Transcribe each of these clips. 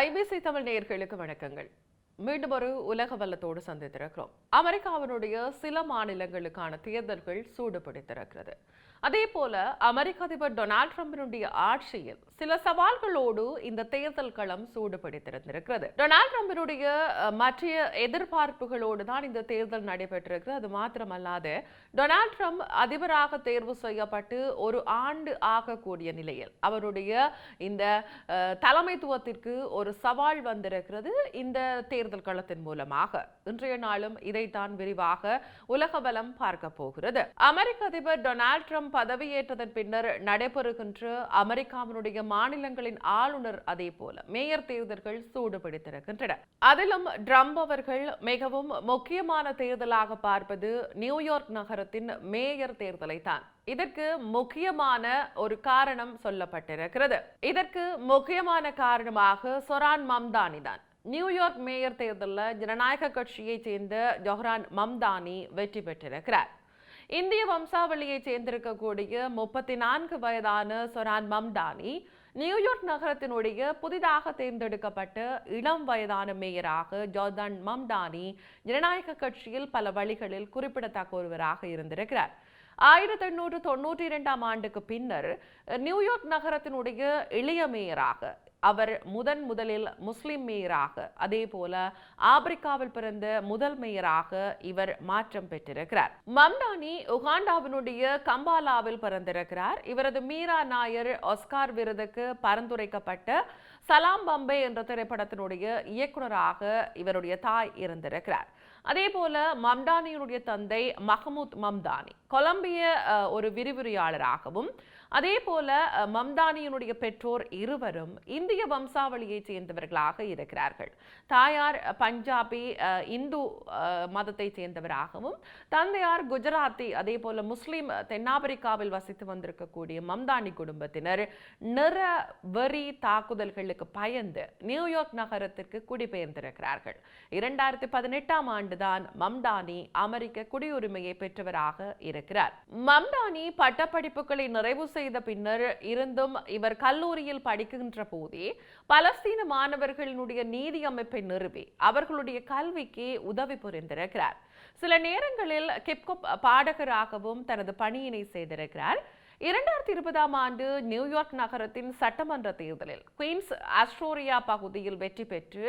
IBC Tamil நேயர்களுக்கு வணக்கங்கள். மீண்டும் ஒரு உலக வல்லத்தோடு சந்தித்திருக்கிறோம். அமெரிக்காவினுடைய சில மாநிலங்களுக்கான தேர்தல்கள் சூடுபிடித்திருக்கிறது. அதே போல அமெரிக்க அதிபர் டொனால்ட் ட்ரம்பினுடைய ஆட்சியில் சில சவால்களோடு இந்த தேர்தல் களம் சூடுபிடித்திருந்திருக்கிறது. டொனால்ட் ட்ரம்பினுடைய மற்ற எதிர்பார்ப்புகளோடு தான் இந்த தேர்தல் நடைபெற்றிருக்கிறது. அது மாத்திரமல்லாது டொனால்ட் ட்ரம்ப் அதிபராக தேர்வு செய்யப்பட்டு ஒரு ஆண்டு ஆகக்கூடிய நிலையில் அவருடைய இந்த தலைமைத்துவத்திற்கு ஒரு சவால் வந்திருக்கிறது. இந்த தேர்தல் களத்தின் மூலமாக. இன்றைய நாளும் இதைத்தான் விரிவாக உலக பலம் பார்க்க போகிறது. அமெரிக்க அதிபர் டொனால்ட் ட்ரம்ப் பதவியேற்றதன் பின்னர் நடைபெறுகின்ற அமெரிக்காவினுடைய மாநிலங்களின் ஆளுநர் அதே போல மேயர் தேர்தல்கள் சூடு பிடித்திருக்கின்றன அதிலும் ட்ரம்ப் அவர்கள் மிகவும் முக்கியமான தேர்தலாக பார்ப்பது நியூயார்க் நகரத்தின் மேயர் தேர்தலை தான் இதற்கு முக்கியமான ஒரு காரணம் சொல்லப்பட்டிருக்கிறது. இதற்கு முக்கியமான காரணமாக சொரான் மம்தானி தான் நியூயார்க் மேயர் தேர்தலில் ஜனநாயக கட்சியைச் சேர்ந்த ஜொஹரான் மம்தானி வெற்றி பெற்றிருக்கிறார் இந்திய வம்சாவளியைச் சேர்ந்திருக்கக்கூடிய முப்பத்தி நான்கு வயதான சொரான் மம்தானி நியூயார்க் நகரத்தினுடைய புதிதாக தேர்ந்தெடுக்கப்பட்ட இளம் வயதான மேயராக ஜோர்தான் மம்டானி ஜனநாயக கட்சியில் பல வழிகளில் குறிப்பிடத்தக்க ஒருவராக இருந்திருக்கிறார் ஆயிரத்தி எண்ணூற்று தொண்ணூற்றி இரண்டாம் ஆண்டுக்கு பின்னர் நியூயார்க் நகரத்தினுடைய இளைய மேயராக அவர் முதன் முதலில் முஸ்லிம் மேயராக அதே போல ஆப்பிரிக்காவில் பிறந்த முதல் மேயராக இவர் மாற்றம் பெற்றிருக்கிறார். மம்தானி உகாண்டாவினுடைய கம்பாலாவில் பிறந்திருக்கிறார். இவரது மீரா நாயர் ஆஸ்கார் விருதுக்கு பரிந்துரைக்கப்பட்ட சலாம் பம்பே என்ற திரைப்படத்தினுடைய இயக்குனராக இவருடைய தாய் இருந்திருக்கிறார். அதே போல மம்தானியினுடைய தந்தை மஹமூத் மம்தானி கொலம்பிய ஒரு விரிவுரையாளராகவும் அதே போல மம்தானியினுடைய பெற்றோர் இருவரும் இந்திய வம்சாவளியைச் சேர்ந்தவர்களாக இருக்கிறார்கள். தாயார் பஞ்சாபி இந்து மதத்தை மதத்தைச் சேர்ந்தவராகவும் தந்தையார் குஜராத்தி அதே போல முஸ்லீம் தென்னாப்பிரிக்காவில் வசித்து வந்திருக்கக்கூடிய மம்தானி குடும்பத்தினர் நிற வெறி தாக்குதல்களுக்கு பயந்து நியூயார்க் நகரத்திற்கு குடிபெயர்ந்திருக்கிறார்கள். இரண்டாயிரத்தி பதினெட்டாம் ஆண்டுதான் மம்தானி அமெரிக்க குடியுரிமையை பெற்றவராக இருக்கிறார். மம்தானி பட்டப்படிப்புகளை நிறைவு செய்த பின்னர் இருந்தும் இவர் கல்லூரியில் படிக்கின்ற போதே பலஸ்தீன மாணவர்களினுடைய நீதி அமைப்பை நிறுவி அவர்களுடைய கல்விக்கு உதவி புரிந்திருக்கிறார். சில நேரங்களில் கிப்கொப் பாடகராகவும் தனது பணியினை செய்திருக்கிறார். இரண்டாயிரத்தி இருபதாம் ஆண்டு நியூயார்க் நகரத்தின் சட்டமன்ற தேர்தலில் குயின்ஸ் ஆஸ்ட்ரோரியா பகுதியில் வெற்றி பெற்று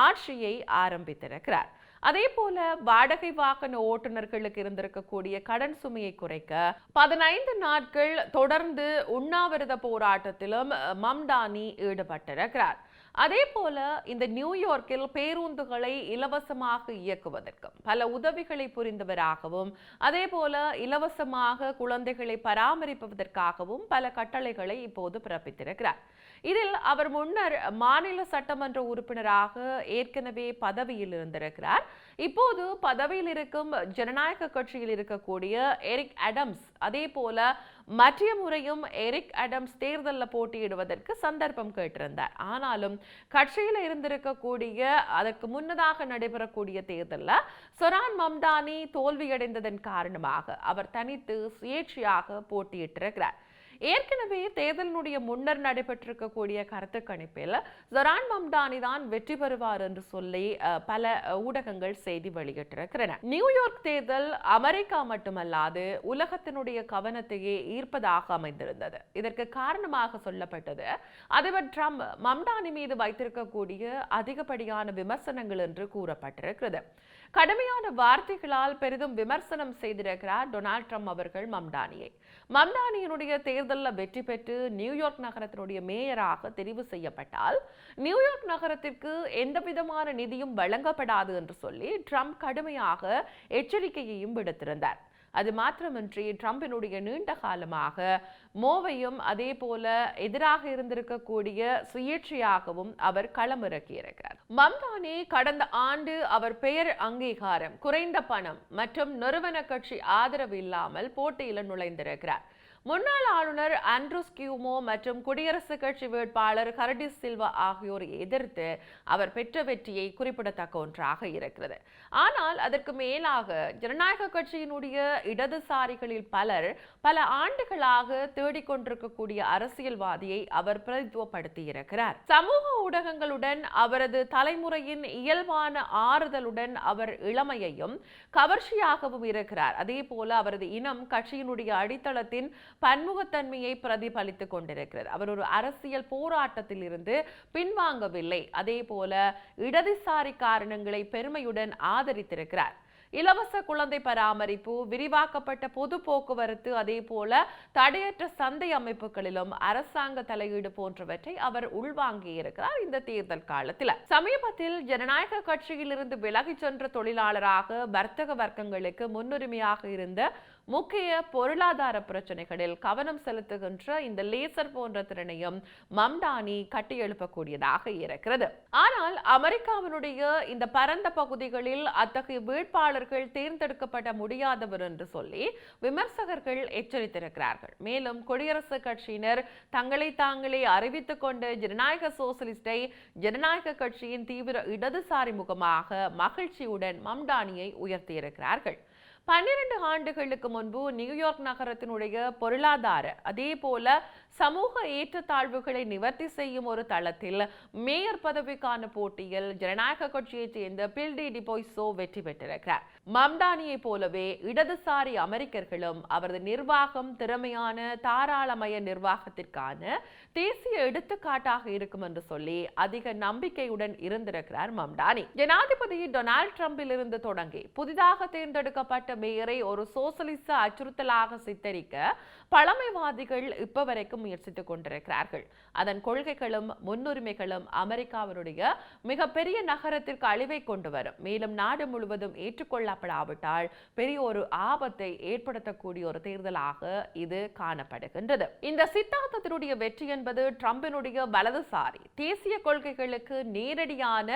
ஆட்சியை ஆரம்பித்திருக்கிறார். அதே போல வாடகை வாகன ஓட்டுநர்களுக்கு இருந்திருக்கக்கூடிய கடன் சுமையை குறைக்க பதினைந்து நாட்கள் தொடர்ந்து உண்ணாவிரத போராட்டத்திலும் மம்டானி ஈடுபட்டிருக்கிறார். அதே போல இந்த நியூயார்க்கில் பேருந்துகளை இலவசமாக இயக்குவதற்கும் பல உதவிகளை புரிந்தவராகவும் அதே போல இலவசமாக குழந்தைகளை பராமரிப்பதற்காகவும் பல கட்டளைகளை இப்போது பிறப்பித்திருக்கிறார். இதில் அவர் முன்னர் மாநில சட்டமன்ற உறுப்பினராக ஏற்கனவே பதவியில் இருந்திருக்கிறார். இப்போது பதவியில் இருக்கும் ஜனநாயக கட்சியில் இருக்கக்கூடிய எரிக் அடம்ஸ் அதே போல மற்ற முறையும் எரிக் அடம்ஸ் தேர்தலில் போட்டியிடுவதற்கு சந்தர்ப்பம் கேட்டிருந்தார். ஆனாலும் கட்சியில் இருந்திருக்கக்கூடிய அதற்கு முன்னதாக நடைபெறக்கூடிய தேர்தலில் சொரான் மம்தானி தோல்வியடைந்ததன் காரணமாக அவர் தனித்து சுயேட்சையாக போட்டியிட்டிருக்கிறார். ஏற்கனவே தேர்தலினுடைய முன்னர் நடைபெற்றிருக்கக்கூடிய கருத்து கணிப்பில் ஜொரான் மம்டானி தான் வெற்றி பெறுவார் என்று சொல்லி பல ஊடகங்கள் செய்தி வெளியிட்டிருக்கிறன நியூயார்க் தேர்தல் அமெரிக்கா மட்டுமல்லாது உலகத்தினுடைய கவனத்தையே ஈர்ப்பதாக அமைந்திருந்தது. இதற்கு காரணமாக சொல்லப்பட்டது அதிபர் ட்ரம்ப் மம்டானி மீது வைத்திருக்கக்கூடிய அதிகப்படியான விமர்சனங்கள் என்று கூறப்பட்டிருக்கிறது. கடுமையான வார்த்தைகளால் பெரிதும் விமர்சனம் செய்திருக்கிறார் டொனால்ட் ட்ரம்ப் அவர்கள் மம்டானியை. மம்டானியினுடைய தேர்தலில் வெற்றி பெற்று நியூயார்க் நகரத்தினுடைய மேயராக தெரிவு செய்யப்பட்டால் நியூயார்க் நகரத்திற்கு எந்த விதமான நிதியும் வழங்கப்படாது என்று சொல்லி ட்ரம்ப் கடுமையாக எச்சரிக்கையையும் விடுத்திருந்தார். அது மாத்திரமின்றி ட்ரம்பினுடைய நீண்ட காலமாக மோவையும் அதே போல எதிராக இருந்திருக்கக்கூடிய சுயேட்சையாகவும் அவர் களமிறக்கியிருக்கிறார். மம்தானி கடந்த ஆண்டு அவர் பெயர் அங்கீகாரம் குறைந்த பணம் மற்றும் நிறுவன கட்சி ஆதரவு இல்லாமல் போட்டியில் நுழைந்திருக்கிறார். முன்னாள் ஆளுநர் ஆண்ட்ரூஸ் கியூமோ மற்றும் குடியரசுக் கட்சி வேட்பாளர் ஹரடிஸ் சில்வா ஆகியோரை எதிர்த்து அவர் பெற்ற வெற்றியை குறிப்பிடத்தக்க ஒன்றாக இருக்கிறது. ஆனால் அதற்கு மேலாக ஜனநாயக கட்சியினுடைய இடதுசாரிகளில் பலர் பல ஆண்டுகளாக தேடிக்கொண்டிருக்கக்கூடிய அரசியல்வாதியை அவர் பிரதித்துவப்படுத்தி இருக்கிறார் சமூக ஊடகங்களுடன் அவரது தலைமுறையின் இயல்பான ஆறுதலுடன் அவர் இளமையையும் கவர்ச்சியாகவும் இருக்கிறார். அதே போல அவரது இனம் கட்சியினுடைய அடித்தளத்தின் பன்முகத்தன்மையை பிரதிபலித்துக் கொண்டிருக்கிறது. அவர் ஒரு அரசியல் போராட்டத்தில் இருந்து பின்வாங்கவில்லை. அதே போல இடதுசாரி காரணங்களை பெருமையுடன் ஆதரித்திருக்கிறார். இலவச குழந்தை பராமரிப்பு விரிவாக்கப்பட்ட பொது போக்குவரத்து அதே போல தடையற்ற சந்தை அமைப்புகளிலும் அரசாங்க தலையீடு போன்றவற்றை அவர் உள்வாங்கி இருக்கிறார் இந்த தேர்தல் காலத்தில். சமீபத்தில் ஜனநாயக கட்சியிலிருந்து விலகிச் சென்ற தொழிலாளராக வர்த்தக வர்க்கங்களுக்கு முன்னுரிமையாக இருந்த முக்கிய பொருளாதார பிரச்சனைகளில் கவனம் செலுத்துகின்ற இந்த லேசர் போன்ற திறனையும் மம்டானி கட்டியெழுப்பக்கூடியதாக இருக்கிறது. ஆனால் அமெரிக்காவினுடைய இந்த பரந்த பகுதிகளில் அத்தகைய வேட்பாளர்கள் தேர்ந்தெடுக்கப்பட முடியாதவர் என்று சொல்லி விமர்சகர்கள் எச்சரித்திருக்கிறார்கள். மேலும் குடியரசுக் கட்சியினர் தங்களை தாங்களே அறிவித்துக் கொண்ட ஜனநாயக சோசலிஸ்டை ஜனநாயக கட்சியின் தீவிர இடதுசாரி முகமாக மகிழ்ச்சியுடன் மம்டானியை உயர்த்தியிருக்கிறார்கள். பன்னிரண்டு ஆண்டுகளுக்கு முன்பு நியூயார்க் நகரத்தினுடைய பொருளாதார அதே போல சமூக ஏற்றத்தாழ்வுகளை நிவர்த்தி செய்யும் ஒரு தளத்தில் மேயர் பதவிக்கான போட்டியில் ஜனநாயக கட்சியைச் சேர்ந்த பில்டி டிபோய்சோ வெற்றி பெற்றிருக்கிறார். மம்டானியை போலவே இடதுசாரி அமெரிக்கர்களும் அவரது நிர்வாகம் திறமையான தாராளமய நிர்வாகத்திற்கான தேசிய எடுத்துக்காட்டாக இருக்கும் என்று சொல்லி அதிக நம்பிக்கையுடன் இருந்திருக்கிறார் மம்டானி ஜனாதிபதி டொனால்ட் ட்ரம்பில் இருந்து தொடங்கி புதிதாக தேர்ந்தெடுக்கப்பட்ட மேயரை ஒரு சோசலிச அச்சுறுத்தலாக சித்தரிக்க பழமைவாதிகள் இப்ப வரைக்கும் முயற்சித்துக் கொண்டிருக்கிறார்கள். அதன் கொள்கைகளும் முன்னுரிமைகளும் அமெரிக்காவினுடைய மிகப்பெரிய நகரத்திற்கு அழிவை கொண்டு வரும். மேலும் நாடு முழுவதும் ஏற்றுக்கொள்ளப்படாவிட்டால் பெரிய ஒரு ஆபத்தை ஏற்படுத்தக்கூடிய ஒரு தேர்தலாக இது காணப்படுகின்றது. இந்த சித்தாந்தத்தினுடைய வெற்றி என்பது ட்ரம்பினுடைய வலதுசாரி தேசிய கொள்கைகளுக்கு நேரடியான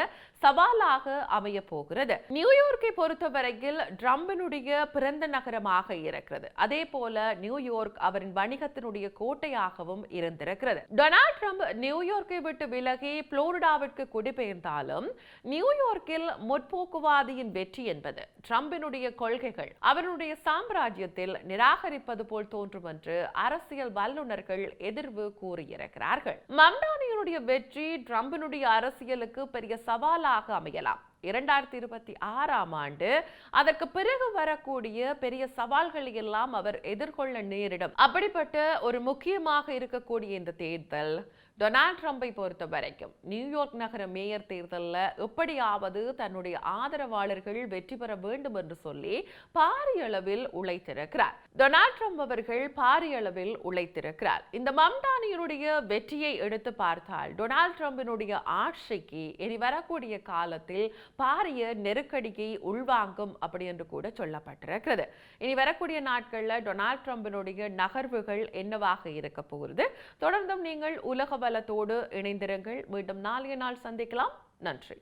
சவாலாக அமைய போகிறது. நியூயார்க்கை பொறுத்தவரையில் ட்ரம்பினுடைய பிறந்த நகரமாக இருக்கிறது. அதே போல நியூயார்க் அவரின் வணிகத்தினுடைய கோட்டையாக கோட்டையாகவும் இருந்திருக்கிறது. டொனால்ட் ட்ரம்ப் நியூயார்க்கை விட்டு விலகி புளோரிடாவிற்கு குடிபெயர்ந்தாலும் நியூயார்க்கில் முற்போக்குவாதியின் வெற்றி என்பது ட்ரம்பினுடைய கொள்கைகள் அவருடைய சாம்ராஜ்யத்தில் நிராகரிப்பது போல் தோன்றும் என்று அரசியல் வல்லுநர்கள் எதிர்வு கூறியிருக்கிறார்கள். மம்டானியனுடைய வெற்றி ட்ரம்பினுடைய அரசியலுக்கு பெரிய சவாலாக அமையலாம். இரண்டாயிரத்தி இருபத்தி ஆறாம் ஆண்டு அதற்கு பிறகு வரக்கூடிய பெரிய சவால்களை எல்லாம் அவர் எதிர்கொள்ள நேரிடும். அப்படிப்பட்ட ஒரு முக்கியமாக இருக்கக்கூடிய இந்த தேர்தல் டொனால்ட் ட்ரம்பை பொறுத்த வரைக்கும் நியூயார்க் நகர மேயர் தேர்தலில் எப்படியாவது தன்னுடைய ஆதரவாளர்கள் வெற்றி பெற வேண்டும் என்று சொல்லி பாரிய அளவில் உழைத்திருக்கிறார். டொனால்ட் ட்ரம்ப் அவர்கள் பாரிய அளவில் உழைத்திருக்கிறார். இந்த மம்டானியனுடைய வெற்றியை எடுத்து பார்த்தால் டொனால்ட் ட்ரம்பினுடைய ஆட்சிக்கு இனி வரக்கூடிய காலத்தில் பாரிய நெருக்கடியை உள்வாங்கும் அப்படி என்று கூட சொல்லப்பட்டிருக்கிறது. இனி வரக்கூடிய நாட்களில் டொனால்ட் ட்ரம்பினுடைய நகர்வுகள் என்னவாக இருக்க போகிறது தொடர்ந்தும் நீங்கள் உலக பலத்தோடு இணைந்திருங்கள். மீண்டும் நாளைய நாள் சந்திக்கலாம். நன்றி.